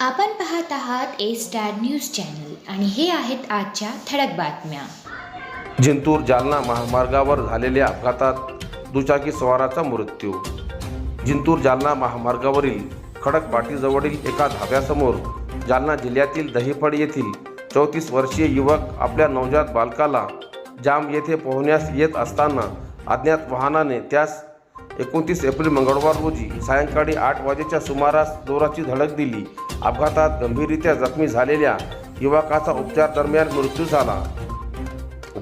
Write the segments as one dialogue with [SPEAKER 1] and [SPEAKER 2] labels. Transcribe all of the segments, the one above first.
[SPEAKER 1] आपण पाहत आहात ए स्टार न्यूज चॅनल आणि हे आहेत आजच्या ठळक बातम्या.
[SPEAKER 2] जिंतूर जालना महामार्गावर झालेल्या अपघातात दुचाकी स्वाराचा मृत्यू. जिंतूर जालना महामार्गावरील खडक पाटीजवळील एका धाब्यासमोर जालना जिल्ह्यातील दहिफळ येथील चौतीस वर्षीय युवक आपल्या नवजात बालकाला जाम येथे पोहण्यास येत असताना अज्ञात वाहनाने त्यास एकोणतीस एप्रिल मंगळवार रोजी सायंकाळी आठ वाजेच्या सुमारास जोराची धडक दिली. अपघातात गंभीररित्या जखमी झालेल्या युवकाचा उपचार दरम्यान मृत्यू झाला.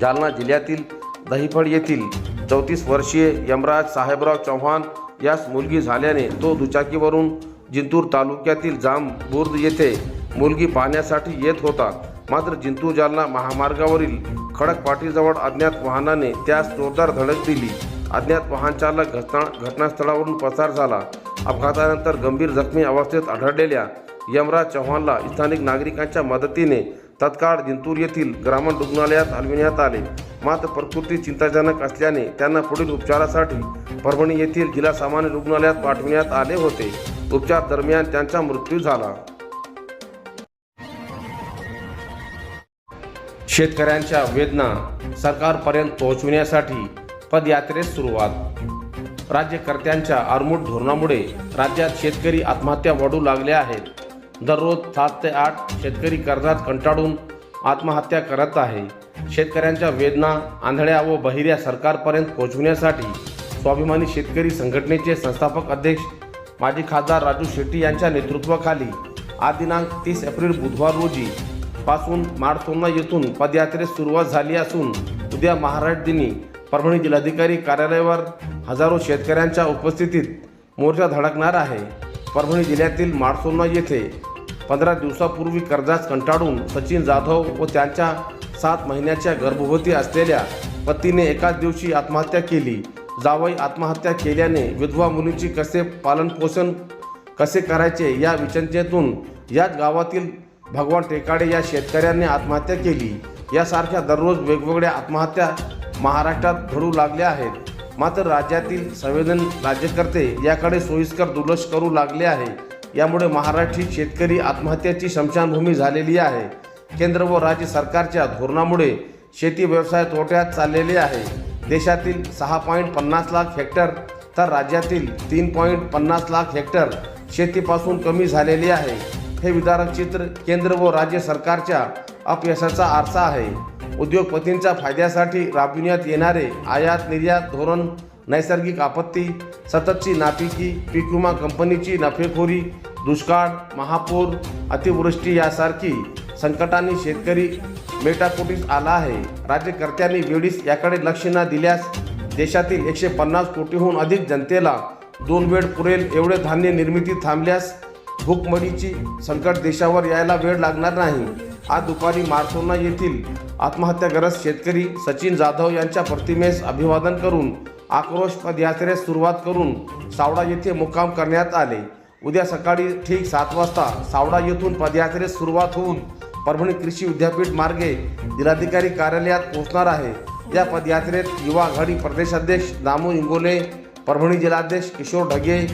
[SPEAKER 2] जालना जिल्ह्यातील दहिफळ येथील चौतीस वर्षीय यमराज साहेबराव चव्हाण यास मुलगी झाल्याने तो दुचाकीवरून जिंतूर तालुक्यातील जामबुर्द येथे मुलगी पाहण्यासाठी येत होता. मात्र जिंतूर जालना महामार्गावरील खडक पाटीजवळ अज्ञात वाहनाने त्यास जोरदार धडक दिली. अज्ञात वाहनचालक घटना घटनास्थळावरून पसार झाला. अपघातानंतर गंभीर जखमी अवस्थेत आढळलेल्या यमराज चव्हाणला स्थानिक नागरिकांच्या मदतीने तत्काळ जिंतूर येथील ग्रामीण रुग्णालयात हलविण्यात आले. मात्र प्रकृती चिंताजनक असल्याने त्यांना पुढील उपचारासाठी परभणी येथील जिल्हा सामान्य रुग्णालयात पाठविण्यात आले होते. उपचार दरम्यान त्यांचा मृत्यू झाला. शेतकऱ्यांच्या वेदना सरकारपर्यंत पोहोचविण्यासाठी पदयात्रेस सुरुवात. राज्यकर्त्यांच्या आरमूट धोरणामुळे राज्यात शेतकरी आत्महत्या वाढू लागल्या आहेत. दररोज सात ते आठ शेतकरी कर्जात कंटाळून आत्महत्या करत आहे. शेतकऱ्यांच्या वेदना आंधळ्या व बहिऱ्या सरकारपर्यंत पोहोचविण्यासाठी स्वाभिमानी शेतकरी संघटनेचे संस्थापक अध्यक्ष माजी खासदार राजू शेट्टी यांच्या नेतृत्वाखाली आज दिनांक तीस एप्रिल बुधवार रोजी पासून माडसोना येथून पदयात्रेस सुरुवात झाली असून उद्या महाराष्ट्र दिनी परभणी जिल्हाधिकारी कार्यालयावर हजारो शेतकऱ्यांच्या उपस्थितीत मोर्चा धडकणार आहे. परभणी जिल्ह्यातील माडसोना येथे पंधरा दिवसापूर्वी कर्जास कंटाळून सचिन जाधव व त्यांच्या सात महिन्याच्या गर्भवती असलेल्या पतीने एकाच दिवशी आत्महत्या केली. जावई आत्महत्या केल्याने विधवा मुलीची कसे पालनपोषण कसे करायचे या विचंतेतून याच गावातील भगवान टेकाडे या शेतकऱ्यांनी आत्महत्या केली. यासारख्या दररोज वेगवेगळ्या आत्महत्या महाराष्ट्रात घडू लागल्या आहेत. मात्र राज्यातील संवेदन राज्यकर्ते याकडे सोयीस्कर दुर्लक्ष करू लागले आहे. यामुळे महाराष्ट्रीत शेतकरी आत्महत्याची शमशानभूमी झालेली आहे. केंद्र व राज्य सरकारच्या धोरणामुळे शेती व्यवसाय तोट्यात चाललेले आहे. देशातील सहा पॉईंट पन्नास लाख हेक्टर तर राज्यातील तीन पॉईंट पन्नास लाख हेक्टर शेतीपासून कमी झालेली आहे. हे विदारक चित्र केंद्र व राज्य सरकारच्या अपयशाचा आरसा आहे. उद्योगपतींच्या फायद्यासाठी राबविण्यात येणारे आयात निर्यात धोरण नैसर्गिक आपत्ती सततची नापिकी पीक विमा कंपनीची नफेखोरी दुष्काळ महापूर अतिवृष्टी यासारखी संकटांनी शेतकरी मेटाकुटीस आला आहे. राज्यकर्त्यांनी वेळीच याकडे लक्ष न दिल्यास देशातील एकशे पन्नास कोटीहून अधिक जनतेला दोन वेळ पुरेल एवढे धान्य निर्मिती थांबल्यास भूकमरीची संकट देशावर यायला वेळ लागणार नाही. आज दुपारी मार्सोना येथील आत्महत्याग्रस्त शेतकरी सचिन जाधव यांच्या प्रतिमेस अभिवादन करून आक्रोश पदयात्रेस सुरुवात करून सावडा येथे मुक्काम करण्यात आले. उद्या सकाळी ठीक सात वाजता सावडा येथून पदयात्रेस सुरुवात होऊन परभणी कृषी विद्यापीठ मार्गे जिल्हाधिकारी कार्यालयात पोहोचणार आहे. या पदयात्रेत युवा आघाडी प्रदेशाध्यक्ष दामू इंगोले परभणी जिल्हाध्यक्ष किशोर ढगे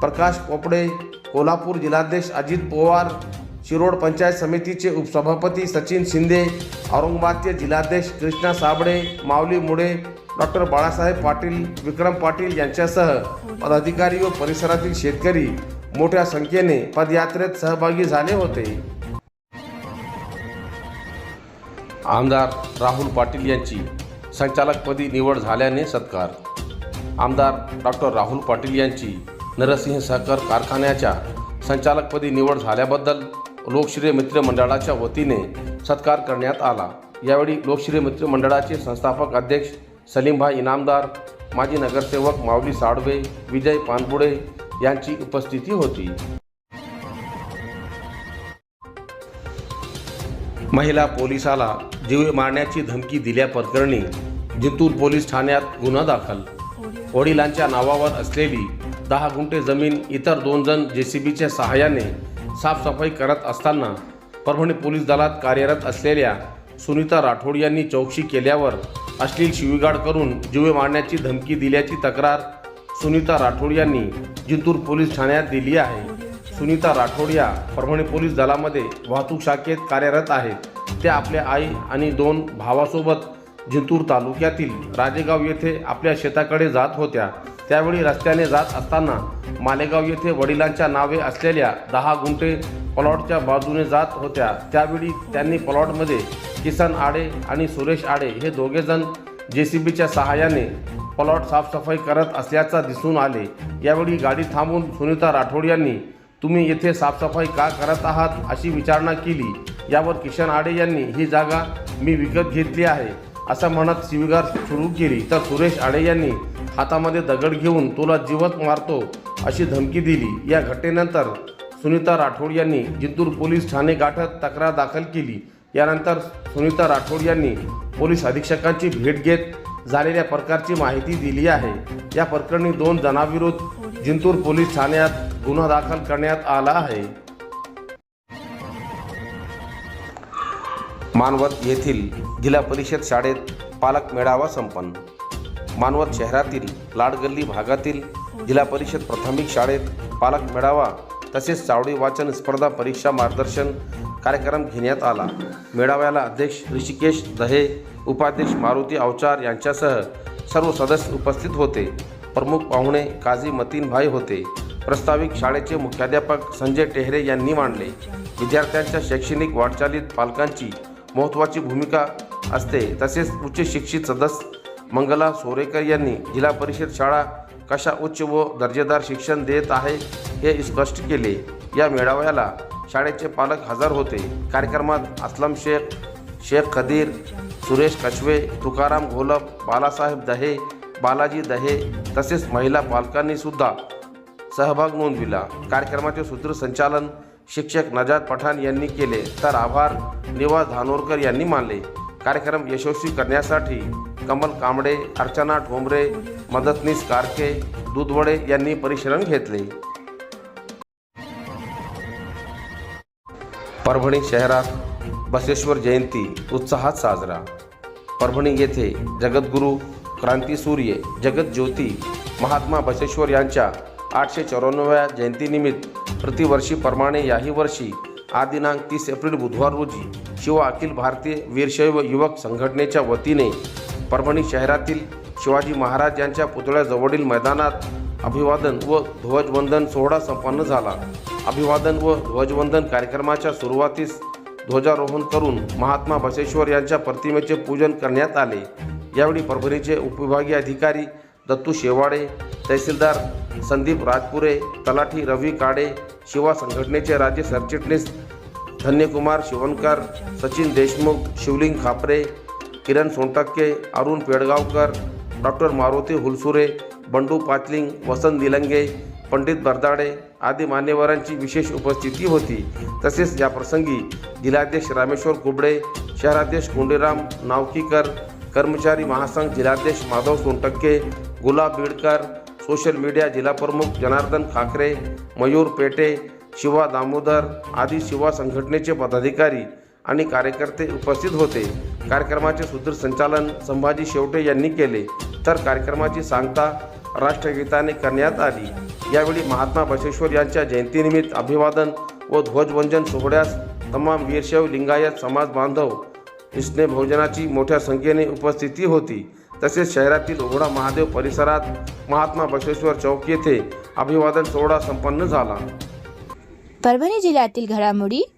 [SPEAKER 2] प्रकाश पोपडे कोल्हापूर जिल्हाध्यक्ष अजित पवार शिरोड पंचायत समितीचे उपसभापती सचिन शिंदे औरंगाबादचे जिल्हाध्यक्ष कृष्णा साबळे माऊली मुळे डॉक्टर बाळासाहेब पाटील विक्रम पाटील यांच्यासह पदाधिकारी व परिसरातील शेतकरी मोठ्या संख्येने पदयात्रेत सहभागी झाले होते. आमदार राहुल पाटील यांची संचालकपदी निवड झाल्याने सत्कार. आमदार डॉक्टर राहुल पाटील यांची नरसिंह सहकार कारखान्याच्या संचालकपदी निवड झाल्याबद्दल लोकश्रेय मित्र मंडळाच्या वतीने सत्कार करण्यात आला. यावेळी लोकश्रेय मित्र मंडळाचे संस्थापक अध्यक्ष सलीमभाई इनामदार माजी नगरसेवक माऊली साडवे विजय पानपुडे यांची उपस्थिती होती. महिला पोलिसाला जीवे मारण्याची धमकी दिल्याप्रकरणी जिंतूर पोलीस ठाण्यात गुन्हा दाखल. वडिलांच्या नावावर असलेली दहा गुंठे जमीन इतर दोन जण जेसीबीच्या सहाय्याने साफसफाई करत असताना परभणी पोलीस दलात कार्यरत असलेल्या सुनीता राठोड यांनी चौकशी केल्यावर अश्लील शिवीगाळ करून जीवे मारण्याची धमकी दिल्याची तक्रार सुनीता राठोड यांनी जिंतूर पोलीस ठाण्यात दिली आहे. सुनीता राठोड या परभणी पोलीस दलामध्ये वाहतूक शाखेत कार्यरत आहेत. त्या आपल्या आई आणि दोन भावासोबत जिंतूर तालुक्यातील राजेगाव येथे आपल्या शेताकडे जात होत्या. त्यावेळी रस्त्याने जात असताना मालेगाव येथे वडिलांच्या नावे असलेल्या दहा गुंठे प्लॉटच्या बाजूने जात होत्या. त्यावेळी त्यांनी प्लॉटमध्ये किसन आडे आणि सुरेश आडे हे दोघेजण जे सी बीच्या सहाय्याने प्लॉट साफसफाई करत असल्याचा दिसून आले. यावेळी गाडी थांबून सुनीता राठोड यांनी तुम्ही येथे साफसफाई का करत आहात? अशी विचारणा केली. यावर किशन आडे यांनी ही जागा मी विकत घेतली आहे. असं म्हणत शिवीगार सुरू केली. तर सुरेश आडे यांनी हातामध्ये दगड घेऊन तुला जिवत मारतो अशी धमकी दिली. या घटनेनंतर सुनीता राठोड यांनी जिंतूर पोलीस ठाणे गाठत तक्रार दाखल केली. यानंतर सुनीता राठोड यांनी पोलीस अधीक्षकांची भेट घेत झालेल्या प्रकारची माहिती दिली आहे. या प्रकरणी दोन जणांविरुद्ध जिंतूर पोलीस ठाण्यात गुन्हा दाखल करण्यात आला आहे. मानवत येथील जिल्हा परिषद शाळेत पालक मेळावा संपन्न. मानवत शहरातील लाडगल्ली भागातील जिल्हा परिषद प्राथमिक शाळेत पालक मेळावा तसेच चावडी वाचन स्पर्धा परीक्षा मार्गदर्शन कार्यक्रम घेण्यात आला. मेळाव्याला अध्यक्ष ऋषिकेश दहे उपाध्यक्ष मारुती अवचार यांच्यासह सर्व सदस्य उपस्थित होते. प्रमुख पाहुणे काझी मतीनभाई होते. प्रस्ताविक शाळेचे मुख्याध्यापक संजय टेहरे यांनी मांडले. विद्यार्थ्यांच्या शैक्षणिक वाटचालीत पालकांची महत्त्वाची भूमिका असते. तसेच उच्च शिक्षित सदस्य मंगला सोरेकर यांनी जिल्हा परिषद शाळा कशा उच्च व दर्जेदार शिक्षण देत आहे हे स्पष्ट केले. या मेळाव्याला शाळेचे पालक हजर होते. कार्यक्रमात असलम शेख शेख खदीर सुरेश कछवे तुकाराम घोलप बालासाहेब दहे बालाजी दहे तसेच महिला पालकांनी सुद्धा सहभाग नोंदविला. कार्यक्रमाचे सूत्रसंचालन शिक्षक नजात पठाण यांनी केले. तर आभार निवास धानोरकर यांनी मानले. कार्यक्रम यशस्वी करण्यासाठी कमल कांबडे अर्चना ठोंबरे मदतनीस कारके दुधवडे यांनी परिश्रम घेतले. परभणी शहरात बसेश्वर जयंती उत्साहात साजरा. परभणी येथे जगद्गुरू क्रांतीसूर्य जगतज्योती महात्मा बसेश्वर यांच्या आठशे चौऱ्याण्णव्या जयंतीनिमित्त प्रतिवर्षीप्रमाणे याही वर्षी आदिनांक दिनांक तीस एप्रिल बुधवार रोजी शिव अखिल भारतीय वीरशैव युवक संघटनेच्या वतीने परभणी शहरातील शिवाजी महाराज यांच्या पुतळ्याजवळील मैदानात अभिवादन व ध्वजवंदन सोहळा संपन्न झाला. अभिवादन व ध्वजवंदन कार्यक्रमाच्या सुरुवातीस ध्वजारोहण करून महात्मा बसेश्वर यांच्या प्रतिमेचे पूजन करण्यात आले. यावेळी परभणीचे उपविभागीय अधिकारी दत्तू शेवाडे तहसीलदार संदीप राजपुरे तलाठी रवी काडे शिवा संघटनेचे राज्य सरचिटणीस धन्यकुमार शिवणकर सचिन देशमुख शिवलिंग खापरे किरण सोनटक्के अरुण पेडगावकर डॉक्टर मारुती हुलसुरे बंडू पाचलिंग वसंत निलंगे पंडित बरदाडे आदी मान्यवरांची विशेष उपस्थिती होती. तसेच या प्रसंगी जिल्हाध्यक्ष रामेश्वर कुबडे शहराध्यक्ष कोंडीराम नावकीकर कर्मचारी महासंघ जिल्हाध्यक्ष माधव सोनटक्के गुलाब बीडकर सोशल मीडिया जिल्हाप्रमुख जनार्दन खाकरे मयूर पेटे शिवा दामोदर आदी शिवा संघटनेचे पदाधिकारी आणि कार्यकर्ते उपस्थित होते. कार्यक्रमाचे सूत्रसंचालन संभाजी शेवटे यांनी केले. तर कार्यक्रमाची सांगता राष्ट्रगीताने करण्यात आली. यावेळी महात्मा बसवेश्वर यांच्या जयंतीनिमित्त अभिवादन व ध्वजवंदन सोहळ्यास तमाम वीरशैव लिंगायत समाज बांधव इसने भोजनाची मोठ्या संख्येने उपस्थिती होती. तसेच शहरातील उघडा महादेव परिसरात महात्मा बसवेश्वर चौक येथे अभिवादन सोहळा संपन्न झाला.
[SPEAKER 3] परभणी जिल्ह्यातील घडामोडी